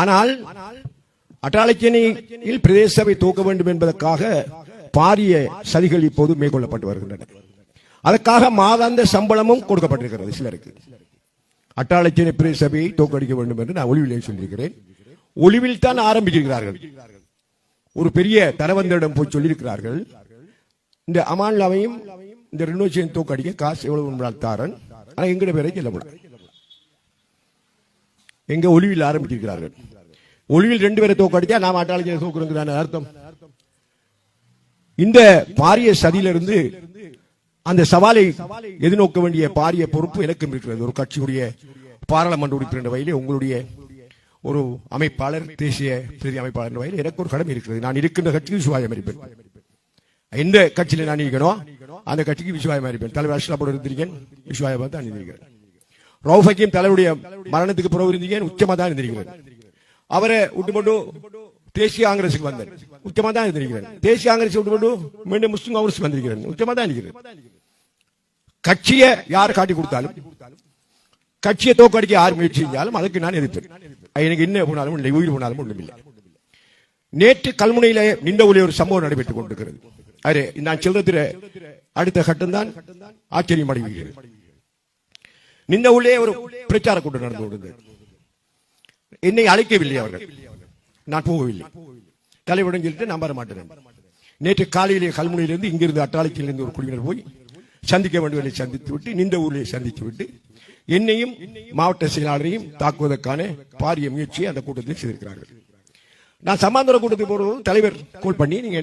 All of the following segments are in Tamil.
ஆனால் அட்டாளச்சேனையில் பிரதேச சபை தூக்க வேண்டும் என்பதற்காக பாரிய சதிகள் இப்போது மேற்கொள்ளப்பட்டு வருகின்றன. அதற்காக மாதாந்த சம்பளமும் கொடுக்கப்பட்டிருக்கிறது சிலருக்கு. அட்டாளச்சேனி பிரதேச சபையை தோக்கடிக்க வேண்டும் என்று நான் ஒளிவிலே சொல்லியிருக்கிறேன். ஒளிவில் தான் ஆரம்பிச்சிருக்கிறார்கள். ஒரு பெரிய தரவந்தரிடம் போய் சொல்லியிருக்கிறார்கள் இந்த அமான்லாவையும் இந்த ரினோசியன் தோக்கடிக்க காசு எவ்வளவு தாரன். ஆனால் எங்கட பேரை சொல்ல முடியாது எங்க ஒளிவில் ஆரம்பித்திருக்கிறார்கள். ஒளிவில் ரெண்டு பேரை தோக்கடிச்சா நாம் அட்டாளச்சேனை தோக்குறோங்கிறான அர்த்தம். இந்த பாரிய சதியிலிருந்து அந்த சவாலை எதிர்நோக்க வேண்டிய பாரிய பொறுப்பு எனக்கும் இருக்கிறது. ஒரு கட்சியுடைய பாராளுமன்ற உறுப்பினர் வகையிலே உங்களுடைய ஒரு அமைப்பாளர் தேசிய பிரதி அமைப்பாளர் என்ற வகையில் எனக்கு ஒரு கடமை இருக்கிறது. நான் இருக்கின்ற கட்சிக்கு விசுவாயம் இருப்பேன் எந்த கட்சியில நான் இருக்கணும் அந்த கட்சிக்கு விசுவாயமா இருப்பேன் தலைவர் அஷ்ரப் இருந்திருக்கேன். விசுவாயமா தான் இருந்திருக்கிறேன் ரவுஃப் ஹக்கீம் தலைவருடைய மரணத்துக்கு பிறகு இருந்தீங்க உச்சமா தான் இருந்திருக்கிறேன் அவரை விட்டுமட்டு தேசிய காங்கிரசுக்கு வந்தேன் உச்சமா தான் இருந்திருக்கிறேன் தேசிய காங்கிரஸ் விட்டுமட்டு மீண்டும் முஸ்லிம் காங்கிரஸ் வந்திருக்கிறேன் உச்சமா தான் இருக்கிறேன் கட்சியை யார் காட்டி கொடுத்தாலும் கட்சியை தோக்கடிக்க யார் முயற்சி செஞ்சாலும் அதுக்கு நான் எதிர்ப்பேன். எனக்கு என்ன போனாலும் இல்லை உயிர் போனாலும் ஒன்றும் இல்லை நேற்று கல்முனையில நின்ற ஒளி ஒரு சம்பவம் நடைபெற்றுக் கொண்டிருக்கிறது. அரே நான் செல்றதுல அடுத்த கட்டம்தான் ஆச்சரியம் அடைகிறது நின்ற உள்ளே ஒரு பிரச்சார கூட்டம் நடந்து கொண்டிருந்தது. என்னை அழைக்கவில்லை அவர்கள். நான் போகவில்லை. தலைவரிடம் சொல்லிட்டு நான் வர மாட்டேன் நேற்று காலையிலே கல்முனையிலிருந்து இங்கிருந்து அட்டாளத்திலிருந்து ஒரு குழுவினர் போய் சந்திக்க வேண்டியவர்களை சந்தித்து விட்டு நின்ற ஊரிலே சந்தித்து விட்டு என்னையும் மாவட்ட செயலாளரையும் தாக்குவதற்கான பாரிய முயற்சியை அந்த கூட்டத்தில் செய்திருக்கிறார்கள். நான் சமாந்தர கூட்டத்துக்கு போறது தலைவர் கோல் பண்ணி நீங்க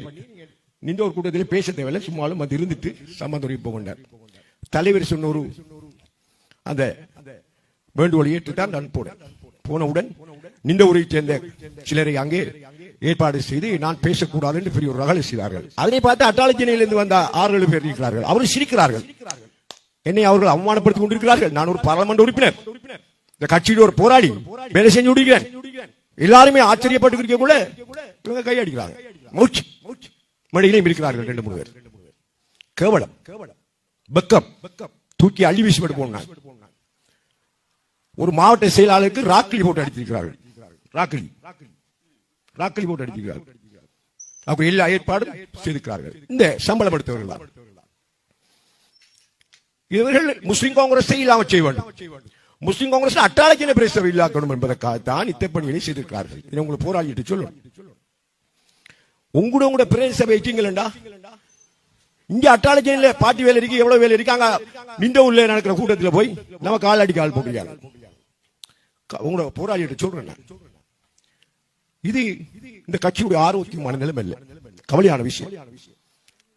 நின்ற ஒரு கூட்டத்தில் பேச தேவையில்லை. சும்மாலும் அது இருந்துட்டு சமாந்தரம் போகண்டார். தலைவர் சொன்ன ஒரு அந்த வேண்டுகோளை ஏற்றுத்தான் நான் போனேன். போனவுடன் நின்ற ஊரை சேர்ந்த சிலரை அங்கே ஏற்பாடு செய்து நான் பேசக்கூடாது என்று பெரிய ஒரு ரகலை செய்தார்கள். அதனை பார்த்து அட்டாளச்சினையிலிருந்து வந்த ஆறு ஏழு பேர் இருக்கிறார்கள். அவர்கள் சிரிக்கிறார்கள். என்னை அவர்கள் அவமானப்படுத்திக் கொண்டிருக்கிறார்கள். நான் ஒரு பாராளுமன்ற உறுப்பினர். இந்த கட்சியில் ஒரு போராளி. வேலை செஞ்சு விடுகிறேன். எல்லாருமே ஆச்சரியப்பட்டு இருக்கக்குள்ள இவங்க கையடிக்கிறாங்க மூச்சு. மடியிலையும் இருக்கிறார்கள் ரெண்டு மூணு பேர். கேவலம். பக்கம். தூக்கி அள்ளி வீசிவிட்டு போனாங்க ஒரு மாவட்ட செயலாளருக்கு ராக்கிலி போட்டு அடித்திருக்கிறார்கள். ராக்கிலி. ராக்கிலி போட்டு அடித்திருக்கிறார்கள். அப்ப எல்லா ஏற்பாடும் செய்திருக்கிறார்கள். இந்த சம்பளப்படுத்தவர்கள் தான் இவர்கள் முஸ்லிம் காங்கிரஸை இல்லாமல் செய்ய வேண்டும். முஸ்லிம் காங்கிரஸ் அட்டாளக்கின பிரேசவை இல்லாக்கணும் என்பதற்காகத்தான் இத்தப்பணிகளை செய்திருக்கிறார்கள். இதை உங்களுக்கு போராடிட்டு சொல்லணும். உங்களோட உங்களோட பிரதேச சபை வச்சீங்களா இங்க அட்டாளச்சியில பாட்டி வேலை இருக்கு எவ்வளவு வேலை இருக்கு? அங்க நின்ற உள்ள நடக்கிற கூட்டத்தில் போய் நம்ம கால் அடி கால் போட்டுருக்காங்க. உங்களோட போராடிட்டு சொல்றேன் நான். இது இந்த கட்சியுடைய ஆரோக்கியமான நிலைமை இல்லை. கவலையான விஷயம்.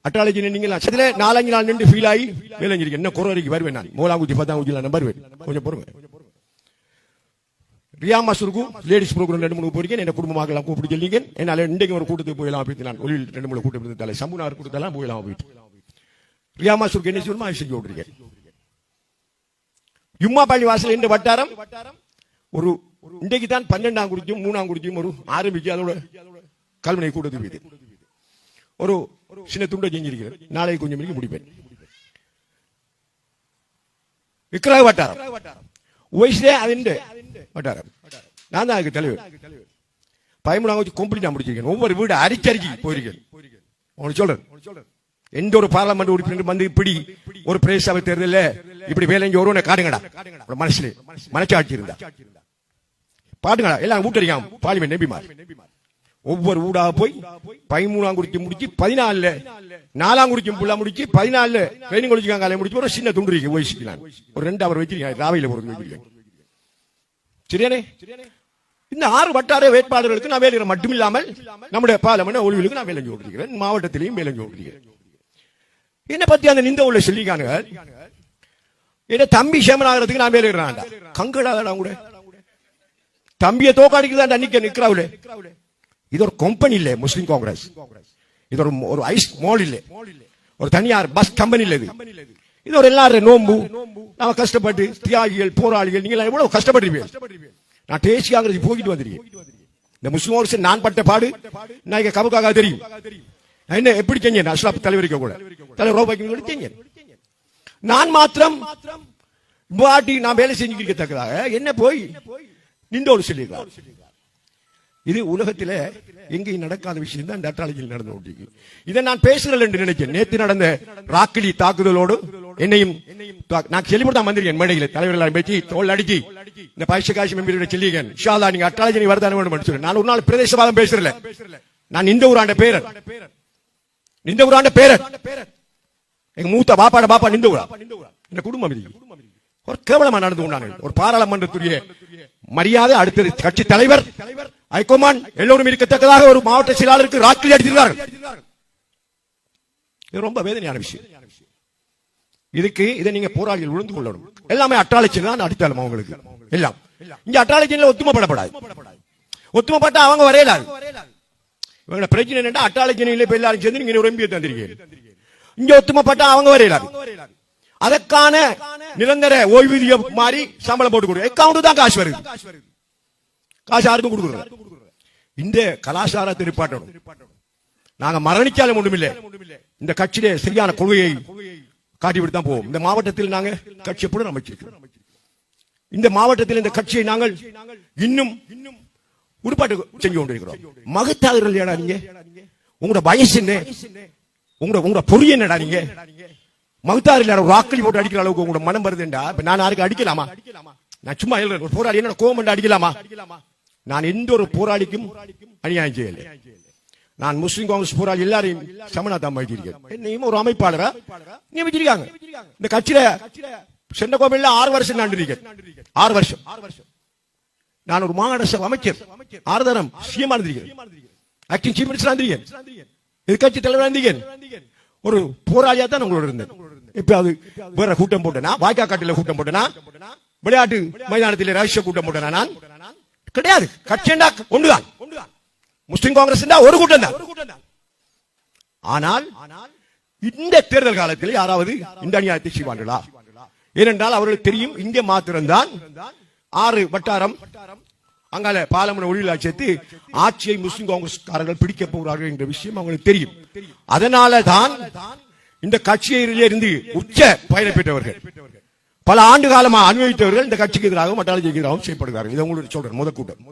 அட்டாலஜி நின்னீங்களா சில நாலஞ்சு நாள் நின்று ஃபீல் ஆகி வேலைஞ்சிருக்கு என்ன குறை வரைக்கும் வருவேன் நான். மூலாங்குச்சி பத்தாம் குச்சியில் நான் வருவேன். கொஞ்சம் பொறுமை ரியா மாஸ்டருக்கும் லேடிஸ் ப்ரோக்ராம் ரெண்டு மூணு போறீங்க என்ன குடும்பமாக எல்லாம் கூப்பிட்டு சொல்லிங்க. என்னால இன்றைக்கு ஒரு கூட்டத்துக்கு போயலாம் அப்படின்னு நான் ஒளியில் ரெண்டு மூணு கூட்டம் இருந்தாலே சம்புனார் கூட்டத்தெல்லாம் போயலாம் போயிட்டு ரியா மாஸ்டருக்கு என்ன சொல்லணுமோ அது செஞ்சு விட்டுருக்கேன் யும்மா பள்ளி வாசல் என்ற வட்டாரம். ஒரு இன்றைக்கு தான் பன்னெண்டாம் குறிச்சியும் மூணாம் குறிச்சியும் ஒரு ஆரம்பிச்சு அதோட கல்வினை கூட்டத்தில் வீடு ஒரு சின்ன துண்டை செஞ்சிருக்கிறேன். நாளைக்கு கொஞ்சம் மணிக்கு முடிப்பேன். விக்ராய் வட்டாரம். வயசுலே அது வட்டாரம்? நான் தான் அதுக்கு தலைவர். பயமுடாங்க வச்சு கம்ப்ளீட் நான் முடிச்சிருக்கேன். ஒவ்வொரு வீடு அரிச்சு அரிக்கி போயிருக்கேன். உனக்கு சொல்றேன். எந்த ஒரு பார்லமெண்ட் உறுப்பினர் வந்து இப்படி ஒரு பிரதேச சபை தேர்தலில் இப்படி வேலை ஒருவனை காடுங்கடா மனசுல மனசாட்சி இருந்தா. பாட்டுங்களா எல்லாம் ஊட்டடிக்காம. பார்லிமெண்ட் நம்பிமார் ஒவ்வொரு ஊடாக போய் பதிமூணாம் குறிச்சி முடிச்சு பதினாலுல நாலாம் குறிச்சும் புள்ள முடிச்சு பதினாலுல ட்ரைனிங் குளிச்சுக்காங்க முடிச்சு ஒரு சின்ன துண்டு இருக்கு வயசுக்கு நான். ஒரு ரெண்டு அவர் வச்சிருக்கேன் ராவையில போறது வச்சிருக்கேன். சரியானே? இந்த ஆறு வட்டார வேட்பாளர்களுக்கு நான் வேலை மட்டும் இல்லாமல் நம்முடைய பாலமன ஒளிவிலுக்கு நான் வேலை ஓட்டிருக்கிறேன் மாவட்டத்திலையும் வேலை ஓட்டிருக்கிறேன் என்ன பத்தி அந்த நிந்த உள்ள சொல்லிக்கானுங்க என்ன தம்பி சேமனாகிறதுக்கு நான் வேலை கங்கடாதான் கூட. தம்பியை தோக்காடிக்கு நிக்க நிக்கிறாவுல? இது ஒரு கம்பெனி இல்ல முஸ்லிம் காங்கிரஸ் இது ஒரு ஒரு ஐஸ் மால் இல்ல. ஒரு தனியார் பஸ் கம்பெனி இல்ல இது. இது ஒரு எல்லாரும் நோம்பு. நாம கஷ்டப்பட்டு தியாகிகள் போராளிகள் நீங்க எவ்வளவு கஷ்டப்பட்டிருப்பீங்க? நான் டேஸ்டி காங்கிரஸ் போயிட்டு வந்திருக்கேன். இந்த முஸ்லிம் காங்கிரஸ் நான் பட்ட பாடு நான் இங்க கபுக்காக தெரியும். என்ன எப்படி செஞ்சேன் அஷ்ரப் தலைவரிக்க கூட. தலைவர் ரோபாய்க்கு கூட செஞ்சேன் நான் மாத்திரம் பாட்டி நான் வேலை செஞ்சுக்கிட்டதாக என்ன போய்? நின்றோடு சொல்லியிருக்கார் இது உலகத்தில எங்கேயும் நடக்காத விஷயம் தான் டெட்ராலஜியில் நடந்து கொண்டிருக்கு. இதை நான் பேசுகிறேன் என்று நினைக்கிறேன். நேற்று நடந்த ராக்கிலி தாக்குதலோடு என்னையும் தா- நான் செல்லிமுடன் வந்திருக்கேன் மேடையில். தலைவர்கள் பேச்சு தோல் அடிச்சு இந்த பயிற்சி காசி மெம்பரோட சொல்லியிருக்கேன் ஷாலா நீங்க அட்டாளஜி வரதான வேண்டும் சொல்லி நான் ஒரு நாள் பிரதேசவாதம் பேசுறல நான் இந்த ஊராண்ட பேரர். இந்த ஊராண்ட பேரர். எங்க மூத்த பாப்பாட பாப்பா நிந்த ஊரா? இந்த குடும்பம் இது? ஒரு கேவலமா நடந்து கொண்டாங்க ஒரு பாராளுமன்றத்துடைய மரியாதை அடுத்தது கட்சி தலைவர். ஐகோமான் எல்லோரும் இருக்கத்தக்கதாக ஒரு மாவட்ட செயலாளருக்கு ராக்கி அடித்திருக்கிறார்கள். இது ரொம்ப வேதனையான விஷயம். இதுக்கு இதை நீங்க போராளிகள் விழுந்து கொள்ளணும். எல்லாமே அட்டாளச்சி தான் அடித்தாலும் அவங்களுக்கு. எல்லாம். இங்க அட்டாளச்சியில ஒத்துமைப்படப்படாது. ஒத்துமைப்பட்டா அவங்க வரையலாது. இவங்கள பிரச்சனை என்னன்னா அட்டாளச்சினில இப்ப எல்லாரும் சேர்ந்து நீங்க ஒரு தந்திருக்கீங்க. இங்க ஒத்துமைப்பட்டா அவங்க வரையலாது. அதற்கான நிரந்தர ஓய்வூதியம் மாதிரி சம்பளம் போட்டு கொடுக்கும் அக்கவுண்ட் தான் காசு வருது. காசு யாருக்கும் கொடுக்குறது இந்த கலாச்சாரத்தை நிப்பாட்டணும் நாங்க மரணிச்சாலும் ஒண்ணுமில்லை. இந்த கட்சியிலே சரியான கொள்கையை காட்டிவிட்டு தான் போவோம். இந்த மாவட்டத்தில் நாங்க கட்சி எப்படி அமைச்சிருக்கிறோம் இந்த மாவட்டத்தில் இந்த கட்சியை நாங்கள் இன்னும் இன்னும் உருப்பாட்டு செஞ்சு கொண்டிருக்கிறோம். மகத்தாளர்கள் இல்லையாடா நீங்க? உங்களோட வயசு என்ன? உங்களோட உங்களோட பொறி என்னடா நீங்க? மகத்தாறு இல்ல வாக்களி போட்டு அடிக்கிற அளவுக்கு உங்களோட மனம் வருதுண்டா? இப்ப நான் யாருக்கு அடிக்கலாமா? நான் சும்மா எழுத ஒரு போராளி என்னோட கோவம் அடிக்கலாமா? நான் எந்த ஒரு போராளிக்கும் அநியாயம் செய்யல. நான் முஸ்லிம் காங்கிரஸ் போராளி எல்லாரையும் சமணா தான் வைத்திருக்கேன் என்னையும் ஒரு அமைப்பாளரா? நியமிச்சிருக்காங்க இந்த கட்சியில சென்ன கோவில்ல ஆறு வருஷம் நான் இருக்கேன் ஆறு வருஷம். நான் ஒரு மாகாண சபை அமைச்சர். ஆறு தரம் சிஎம் இருந்திருக்கேன் ஆக்டிங் சீஃப் மினிஸ்டர் இருந்திருக்கேன். எதிர்கட்சி தலைவர் இருந்திருக்கேன். ஒரு போராளியா தான் உங்களோட இருந்தேன். இப்ப அது வேற கூட்டம் போட்டனா? வாய்க்கா காட்டில கூட்டம் போட்டனா? விளையாட்டு மைதானத்தில் ரகசிய கூட்டம் போட்டனா நான்? கிடையாது. கட்சிண்டா ஒன்றுதான். முஸ்லிம் காங்கிரஸ் ஒரு கூட்டம் தான். ஆனால் இந்த தேர்தல் காலத்தில் யாராவது இந்த அநியாயத்தை செய்வார்களா? ஏனென்றால் அவர்களுக்கு தெரியும் இங்கே மாத்திரம்தான் ஆறு வட்டாரம் அங்கால பாலமுனை ஒளியிலா சேர்த்து ஆட்சியை முஸ்லிம் காங்கிரஸ்காரர்கள் பிடிக்க போகிறார்கள் என்ற விஷயம் அவங்களுக்கு தெரியும். அதனால தான் இந்த கட்சியிலிருந்து உச்ச பயணம் பெற்றவர்கள். பல ஆண்டு காலமாக அனுபவித்தவர்கள் இந்த கட்சிக்கு எதிராகவும் மட்டாளி எதிராகவும் செய்யப்படுகிறார்கள் இதை உங்களுக்கு சொல்றேன். முதல் கூட்டம்.